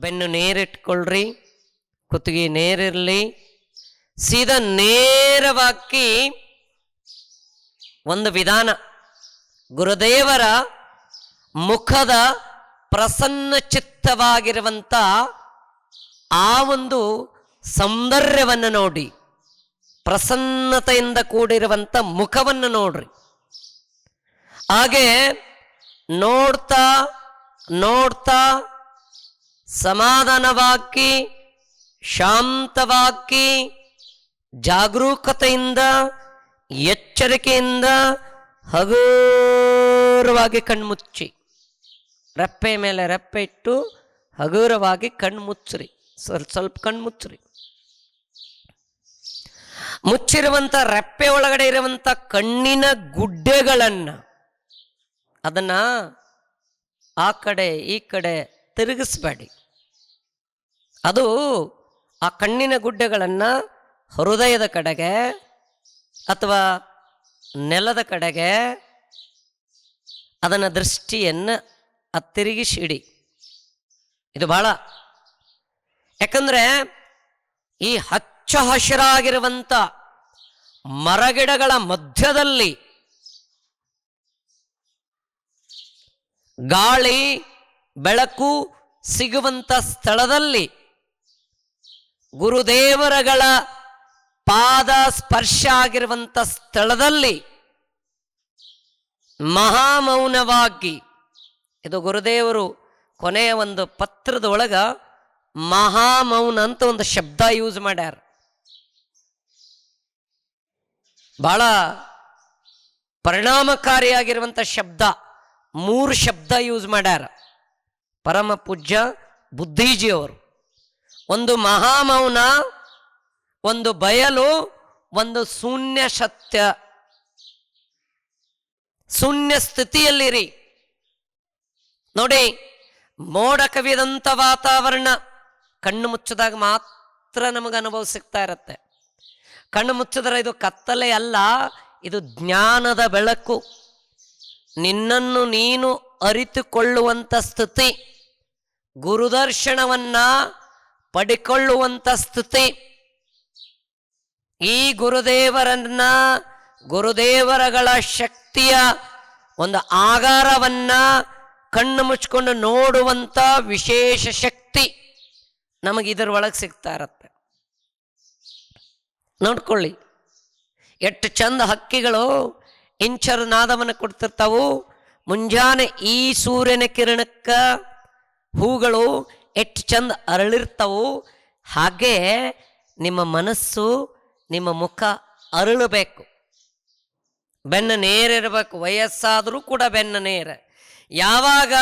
ಬೆನ್ನು ನೇರಿಟ್ಕೊಳ್ರಿ, ಕುತ್ತಿಗೆ ನೇರಿರಲಿ. ಸೀದಾ ನೇರವಾಗಿ ಒಂದು ವಿಧಾನ, ಗುರುದೇವರ ಮುಖದ ಪ್ರಸನ್ನ ಚಿತ್ತವಾಗಿರುವಂಥ ಆ ಒಂದು ಸೌಂದರ್ಯವನ್ನು ನೋಡಿ, ಪ್ರಸನ್ನತೆಯಿಂದ ಕೂಡಿರುವಂಥ ಮುಖವನ್ನು ನೋಡ್ರಿ. ಹಾಗೆ ನೋಡ್ತಾ ನೋಡ್ತಾ ಸಮಾಧಾನವಾಗಿ ಶಾಂತವಾಗಿ ಜಾಗರೂಕತೆಯಿಂದ, ಎಚ್ಚರಿಕೆಯಿಂದ, ಹಗುರವಾಗಿ ಕಣ್ಮುಚ್ಚಿ. ರೆಪ್ಪೆ ಮೇಲೆ ರೆಪ್ಪೆ ಇಟ್ಟು ಹಗುರವಾಗಿ ಕಣ್ಣು ಮುಚ್ಚ್ರಿ ಸ್ವಲ್ಪ ಸ್ವಲ್ಪ ಕಣ್ಣು ಮುಚ್ಚ್ರಿ ಮುಚ್ಚಿರುವಂಥ ರೆಪ್ಪೆ ಒಳಗಡೆ ಇರುವಂಥ ಕಣ್ಣಿನ ಗುಡ್ಡೆಗಳನ್ನು ಅದನ್ನ ಆ ಕಡೆ ಈ ಕಡೆ ತಿರುಗಿಸ್ಬೇಡಿ. ಅದು ಆ ಕಣ್ಣಿನ ಗುಡ್ಡೆಗಳನ್ನು ಹೃದಯದ ಕಡೆಗೆ ಅಥವಾ ನೆಲದ ಕಡೆಗೆ ಅದನ್ನು ದೃಷ್ಟಿಯನ್ನು ಅದು ತಿರುಗಿಸಿಡಿ. ಇದು ಬಹಳ ಯಾಕಂದರೆ ಈ ಹಚ್ಚ ಹಸಿರಾಗಿರುವಂಥ ಮರಗಿಡಗಳ ಮಧ್ಯದಲ್ಲಿ ಗಾಳಿ, ಬೆಳಕು ಸಿಗುವಂಥ ಸ್ಥಳದಲ್ಲಿ ಗುರುದೇವರಗಳ ಪಾದ ಸ್ಪರ್ಶ ಆಗಿರುವಂಥ ಸ್ಥಳದಲ್ಲಿ ಮಹಾಮೌನವಾಗಿ, ಇದು ಗುರುದೇವರು ಕೊನೆಯ ಒಂದು ಪತ್ರದೊಳಗ ಮಹಾಮೌನ ಅಂತ ಒಂದು ಶಬ್ದ ಯೂಸ್ ಮಾಡ್ಯಾರ. ಬಹಳ ಪರಿಣಾಮಕಾರಿಯಾಗಿರುವಂಥ ಶಬ್ದ, ಮೂರು ಶಬ್ದ ಯೂಸ್ ಮಾಡ್ಯಾರ. ಪರಮ ಪೂಜ್ಯ ಬುದ್ಧಿಜಿಯವರು. ಒಂದು ಮಹಾಮೌನ, ಒಂದು ಬಯಲು, ಒಂದು ಶೂನ್ಯ ಸತ್ಯ. ಶೂನ್ಯ ಸ್ಥಿತಿಯಲ್ಲಿರಿ. ನೋಡಿ, ಮೋಡ ಕವಿದಂಥ ವಾತಾವರಣ ಕಣ್ಣು ಮುಚ್ಚದಾಗ ಮಾತ್ರ ನಮಗೆ ಅನುಭವ ಸಿಗ್ತಾ ಇರತ್ತೆ. ಕಣ್ಣು ಮುಚ್ಚಿದ್ರೆ ಇದು ಕತ್ತಲೆ ಅಲ್ಲ, ಇದು ಜ್ಞಾನದ ಬೆಳಕು. ನಿನ್ನನ್ನು ನೀನು ಅರಿತುಕೊಳ್ಳುವಂಥ ಸ್ಥಿತಿ. ಗುರುದರ್ಶನವನ್ನ ಪಡಿಕೊಳ್ಳುವಂಥ ಸ್ತುತಿ. ಈ ಗುರುದೇವರನ್ನ ಗುರುದೇವರಗಳ ಶಕ್ತಿಯ ಒಂದು ಆಗಾರವನ್ನ ಕಣ್ಣು ಮುಚ್ಕೊಂಡು ನೋಡುವಂಥ ವಿಶೇಷ ಶಕ್ತಿ ನಮಗೆ ಇದರೊಳಗೆ ಸಿಗ್ತಾ ಇರತ್ತೆ. ನೋಡ್ಕೊಳ್ಳಿ. ಎಷ್ಟು ಚಂದ ಹಕ್ಕಿಗಳು ಇಂಚರ ನಾದವನ್ನು ಕೊಡ್ತಿರ್ತಾವು. ಮುಂಜಾನೆ ಈ ಸೂರ್ಯನ ಕಿರಣಕ್ಕ ಹೂಗಳು ಎಷ್ಟು ಚಂದ ಅರಳಿರ್ತವು ಹಾಗೆ ನಿಮ್ಮ ಮನಸ್ಸು, ನಿಮ್ಮ ಮುಖ ಅರಳಬೇಕು. ಬೆನ್ನ ನೇರಿರಬೇಕು ವಯಸ್ಸಾದರೂ ಕೂಡ ಬೆನ್ನ ನೇರ. ಯಾವಾಗ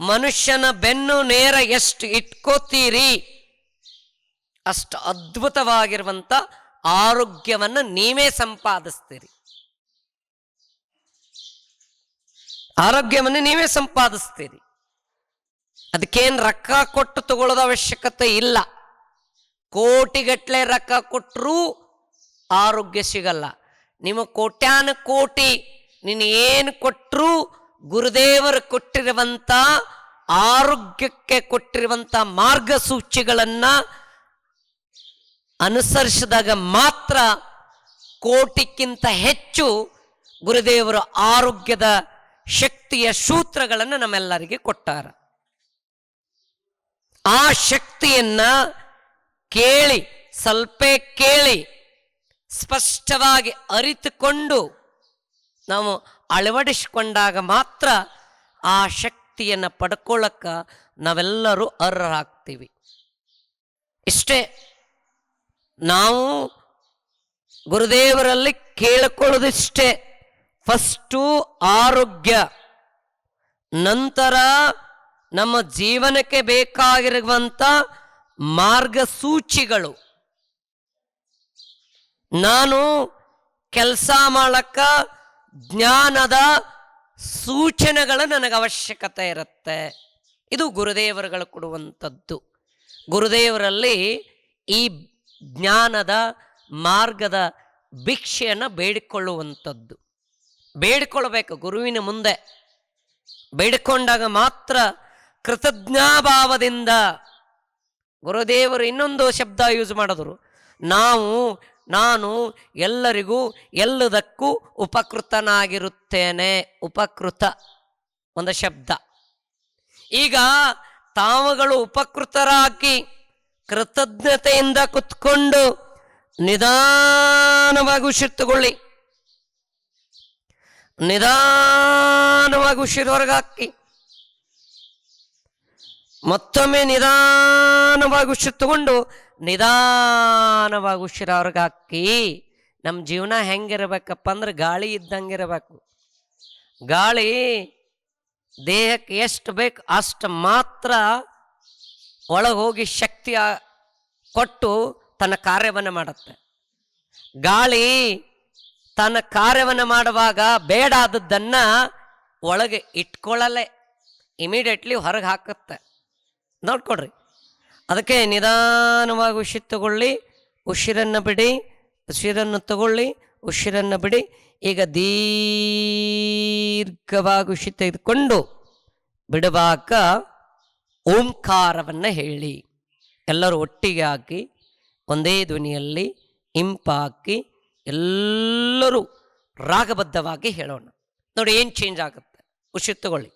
ಮನುಷ್ಯನ ಬೆನ್ನು ನೇರ ಎಷ್ಟು ಇಟ್ಕೋತೀರಿ, ಅಷ್ಟು ಅದ್ಭುತವಾಗಿರುವಂಥ ಆರೋಗ್ಯವನ್ನು ನೀವೇ ಸಂಪಾದಿಸ್ತೀರಿ. ಆರೋಗ್ಯವನ್ನು ನೀವೇ ಸಂಪಾದಿಸ್ತೀರಿ. ಅದಕ್ಕೇನು ರೊಕ್ಕ ಕೊಟ್ಟು ತಗೊಳ್ಳೋದು ಅವಶ್ಯಕತೆ ಇಲ್ಲ. ಕೋಟಿಗಟ್ಟಲೆ ರೊಕ್ಕ ಕೊಟ್ಟರೂ ಆರೋಗ್ಯ ಸಿಗಲ್ಲ. ನಿಮ್ಮ ಕೋಟ್ಯಾನ ಕೋಟಿ ನೀನು ಏನು ಕೊಟ್ಟರೂ ಗುರುದೇವರು ಕೊಟ್ಟಿರುವಂಥ ಆರೋಗ್ಯಕ್ಕೆ ಕೊಟ್ಟಿರುವಂಥ ಮಾರ್ಗಸೂಚಿಗಳನ್ನು ಅನುಸರಿಸಿದಾಗ ಮಾತ್ರ ಕೋಟಿಕ್ಕಿಂತ ಹೆಚ್ಚು ಗುರುದೇವರು ಆರೋಗ್ಯದ ಶಕ್ತಿಯ ಸೂತ್ರಗಳನ್ನು ನಮ್ಮೆಲ್ಲರಿಗೆ ಕೊಟ್ಟಾರ. ಆ ಶಕ್ತಿಯನ್ನ ಕೇಳಿ, ಸ್ವಲ್ಪ ಕೇಳಿ, ಸ್ಪಷ್ಟವಾಗಿ ಅರಿತುಕೊಂಡು ನಾವು ಅಳವಡಿಸಿಕೊಂಡಾಗ ಮಾತ್ರ ಆ ಶಕ್ತಿಯನ್ನು ಪಡ್ಕೊಳ್ಳಕ್ಕ ನಾವೆಲ್ಲರೂ ಅರ್ಹರಾಗ್ತೀವಿ. ಇಷ್ಟೇ ನಾವು ಗುರುದೇವರಲ್ಲಿ ಕೇಳಿಕೊಳ್ಳೋದಿಷ್ಟೇ. ಫಸ್ಟು ಆರೋಗ್ಯ, ನಂತರ ನಮ್ಮ ಜೀವನಕ್ಕೆ ಬೇಕಾಗಿರುವಂಥ ಮಾರ್ಗಸೂಚಿಗಳು. ನಾನು ಕೆಲಸ ಮಾಡಕ್ಕ ಜ್ಞಾನದ ಸೂಚನೆಗಳ ನನಗೆ ಅವಶ್ಯಕತೆ ಇರುತ್ತೆ. ಇದು ಗುರುದೇವರುಗಳು ಕೊಡುವಂಥದ್ದು. ಗುರುದೇವರಲ್ಲಿ ಈ ಜ್ಞಾನದ ಮಾರ್ಗದ ಭಿಕ್ಷೆಯನ್ನು ಬೇಡಿಕೊಳ್ಳುವಂಥದ್ದು. ಬೇಡಿಕೊಳ್ಬೇಕು ಗುರುವಿನ ಮುಂದೆ. ಬೇಡಿಕೊಂಡಾಗ ಮಾತ್ರ ಕೃತಜ್ಞಾಭಾವದಿಂದ ಗುರುದೇವರು ಇನ್ನೊಂದು ಶಬ್ದ ಯೂಸ್ ಮಾಡಿದ್ರು. ನಾವು, ನಾನು ಎಲ್ಲರಿಗೂ ಎಲ್ಲದಕ್ಕೂ ಉಪಕೃತನಾಗಿರುತ್ತೇನೆ. ಉಪಕೃತ ಒಂದು ಶಬ್ದ. ಈಗ ತಾವುಗಳು ಉಪಕೃತರಾಗಿ ಕೃತಜ್ಞತೆಯಿಂದ ಕುತ್ಕೊಂಡು ನಿಧಾನವಾಗಿ ಉಸಿರ್ತುಕೊಳ್ಳಿ. ನಿಧಾನವಾಗಿ ಉಸಿರು ಹೊರಗೆ ಹಾಕಿ ಮತ್ತೊಮ್ಮೆ ನಿಧಾನವಾಗಿ ಉಸಿರು ತಗೊಂಡು ನಿಧಾನವಾಗಿ ಉಸಿರು ಅವ್ರಿಗೆ ಹಾಕಿ ನಮ್ಮ ಜೀವನ ಹೆಂಗಿರ್ಬೇಕಪ್ಪ ಅಂದ್ರೆ ಗಾಳಿ ಇದ್ದಂಗಿರಬೇಕು. ಗಾಳಿ ದೇಹಕ್ಕೆ ಎಷ್ಟು ಬೇಕು ಅಷ್ಟು ಮಾತ್ರ ಒಳಗೆ ಹೋಗಿ ಶಕ್ತಿ ಕೊಟ್ಟು ತನ್ನ ಕಾರ್ಯವನ್ನು ಮಾಡುತ್ತೆ. ಗಾಳಿ ತನ್ನ ಕಾರ್ಯವನ್ನು ಮಾಡುವಾಗ ಬೇಡಾದದ್ದನ್ನು ಒಳಗೆ ಇಟ್ಕೊಳ್ಳಲೆ ಇಮಿಡಿಯೇಟ್ಲಿ ಹೊರಗೆ ಹಾಕುತ್ತೆ. ನೋಡ್ಕೊಡ್ರಿ ಅದಕ್ಕೆ ನಿಧಾನವಾಗಿ ಉಸಿರು ತಗೊಳ್ಳಿ ಉಸಿರನ್ನು ಬಿಡಿ, ಉಸಿರನ್ನು ತಗೊಳ್ಳಿ, ಉಸಿರನ್ನು ಬಿಡಿ. ಈಗ ದೀರ್ಘವಾಗಿ ಉಸಿ ತೆಗೆದುಕೊಂಡು ಬಿಡುವಾಗ ಓಂಕಾರವನ್ನು ಹೇಳಿ. ಎಲ್ಲರೂ ಒಟ್ಟಿಗೆ ಹಾಕಿ, ಒಂದೇ ಧ್ವನಿಯಲ್ಲಿ ಇಂಪಾಕಿ, ಎಲ್ಲರೂ ರಾಗಬದ್ಧವಾಗಿ ಹೇಳೋಣ. ನೋಡಿ, ಏನು ಚೇಂಜ್ ಆಗುತ್ತೆ? ಉಸಿರು ತಗೊಳ್ಳಿ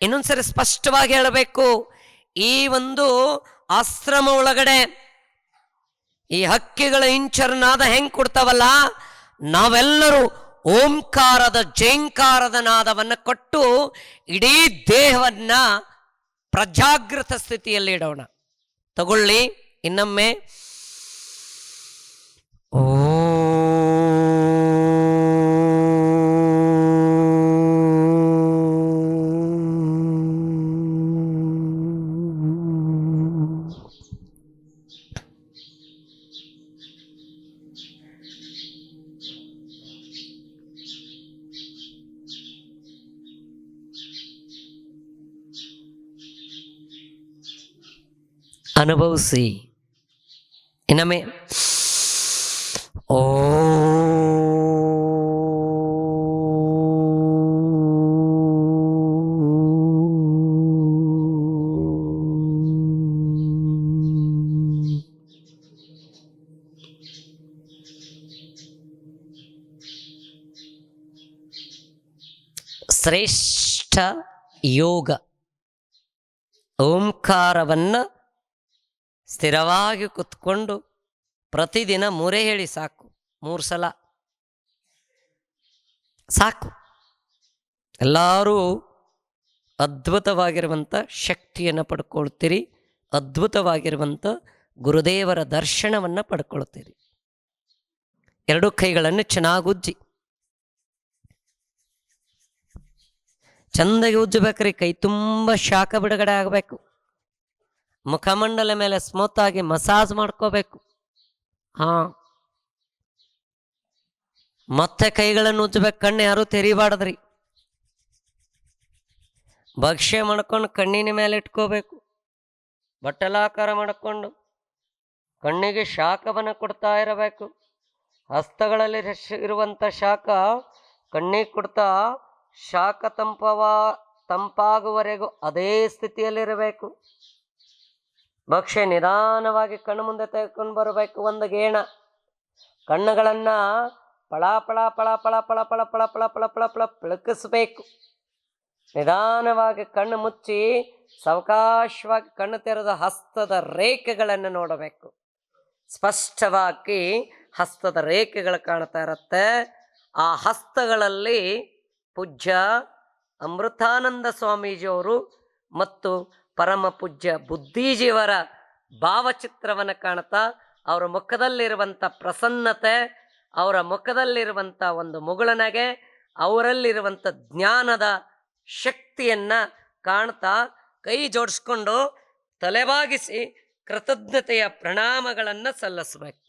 ಇನ್ನೊಂದ್ಸರಿ ಸ್ಪಷ್ಟವಾಗಿ ಹೇಳಬೇಕು. ಈ ಒಂದು ಆಶ್ರಮ ಒಳಗಡೆ ಈ ಹಕ್ಕಿಗಳ ಇಂಚರ್ನಾದ ಹೆಂಗ್ ಕೊಡ್ತಾವಲ್ಲ? ನಾವೆಲ್ಲರೂ ಓಂಕಾರದ ಜೈಂಕಾರದ ನಾದವನ್ನು ಕೊಟ್ಟು ಇಡೀ ದೇಹವನ್ನ ಪ್ರಜಾಗೃತ ಸ್ಥಿತಿಯಲ್ಲಿ ಇಡೋಣ ತಗೊಳ್ಳಿ ಇನ್ನೊಮ್ಮೆ. ಓ અનુભવશી એનામે ઓ ಶ್ರೇಷ್ಠ ಯೋಗ ಓಂಕಾರವನ್ನು ಸ್ಥಿರವಾಗಿ ಕುತ್ಕೊಂಡು ಪ್ರತಿದಿನ ಮೂರೇ ಹೇಳಿ ಸಾಕು. ಮೂರು ಸಲ. ಸಾಕು. ಎಲ್ಲರೂ ಅದ್ಭುತವಾಗಿರುವಂಥ ಶಕ್ತಿಯನ್ನು ಪಡ್ಕೊಳ್ತೀರಿ. ಅದ್ಭುತವಾಗಿರುವಂಥ ಗುರುದೇವರ ದರ್ಶನವನ್ನು ಪಡ್ಕೊಳ್ತೀರಿ. ಎರಡು ಕೈಗಳನ್ನು ಚೆನ್ನಾಗಿ ಉಜ್ಜಿ ಚಂದಾಗಿ ಉಜ್ಜಬೇಕ್ರಿ. ಕೈ ತುಂಬ ಶಾಖ ಬಿಡುಗಡೆ ಆಗಬೇಕು. ಮುಖಮಂಡಲ ಮೇಲೆ ಸ್ಮೂತಾಗಿ ಮಸಾಜ್ ಮಾಡ್ಕೋಬೇಕು. ಹಾ. ಮತ್ತೆ ಕೈಗಳನ್ನು ಉಜ್ಜಬೇಕು. ಕಣ್ಣು ಯಾರೂ ತೆರಿಬಾರ್ದ್ರಿ. ಭಕ್ಷ್ಯ ಮಾಡ್ಕೊಂಡು ಕಣ್ಣಿನ ಮೇಲೆ ಇಟ್ಕೋಬೇಕು. ಬಟ್ಟಲಾಕಾರ ಮಾಡಿಕೊಂಡು ಕಣ್ಣಿಗೆ ಶಾಖವನ್ನು ಕೊಡ್ತಾ ಇರಬೇಕು. ಹಸ್ತಗಳಲ್ಲಿ ಇರುವಂಥ ಶಾಖ ಕಣ್ಣಿಗೆ ಕೊಡ್ತಾ ಶಾಖ ತಂಪವಾ ತಂಪಾಗುವವರೆಗೂ ಅದೇ ಸ್ಥಿತಿಯಲ್ಲಿರಬೇಕು. ಭಕ್ಷ್ಯ ನಿಧಾನವಾಗಿ ಕಣ್ಣು ಮುಂದೆ ತೆಗೆದುಕೊಂಡು ಬರಬೇಕು ಒಂದು ಗೇಣ ಕಣ್ಣುಗಳನ್ನು ಪಳ ಪಳ ಪಳ ಪಳ ಪಳ ಪಳ ಪಳ ಪಳ ಪಳ ಪಳ ಪಳ ಪಳಕಿಸ್ಬೇಕು ನಿಧಾನವಾಗಿ ಕಣ್ಣು ಮುಚ್ಚಿ ಸಾವಕಾಶವಾಗಿ ಕಣ್ಣು ತೆರೆದ ಹಸ್ತದ ರೇಖೆಗಳನ್ನು ನೋಡಬೇಕು ಸ್ಪಷ್ಟವಾಗಿ ಹಸ್ತದ ರೇಖೆಗಳು ಕಾಣ್ತಾ ಇರುತ್ತೆ ಆ ಹಸ್ತಗಳಲ್ಲಿ ಪೂಜ್ಯ ಅಮೃತಾನಂದ ಸ್ವಾಮೀಜಿಯವರು ಮತ್ತು ಪರಮ ಪೂಜ್ಯ ಬುದ್ಧಿಜೀವರ ಭಾವಚಿತ್ರವನ್ನು ಕಾಣ್ತಾ ಅವರ ಮುಖದಲ್ಲಿರುವಂಥ ಪ್ರಸನ್ನತೆ, ಅವರ ಮುಖದಲ್ಲಿರುವಂಥ ಒಂದು ಮುಗುಳನಗೆ ಅವರಲ್ಲಿರುವಂಥ ಜ್ಞಾನದ ಶಕ್ತಿಯನ್ನು ಕಾಣ್ತಾ ಕೈ ಜೋಡಿಸ್ಕೊಂಡು ತಲೆಬಾಗಿಸಿ ಕೃತಜ್ಞತೆಯ ಪ್ರಣಾಮಗಳನ್ನು ಸಲ್ಲಿಸ್ಬೇಕು.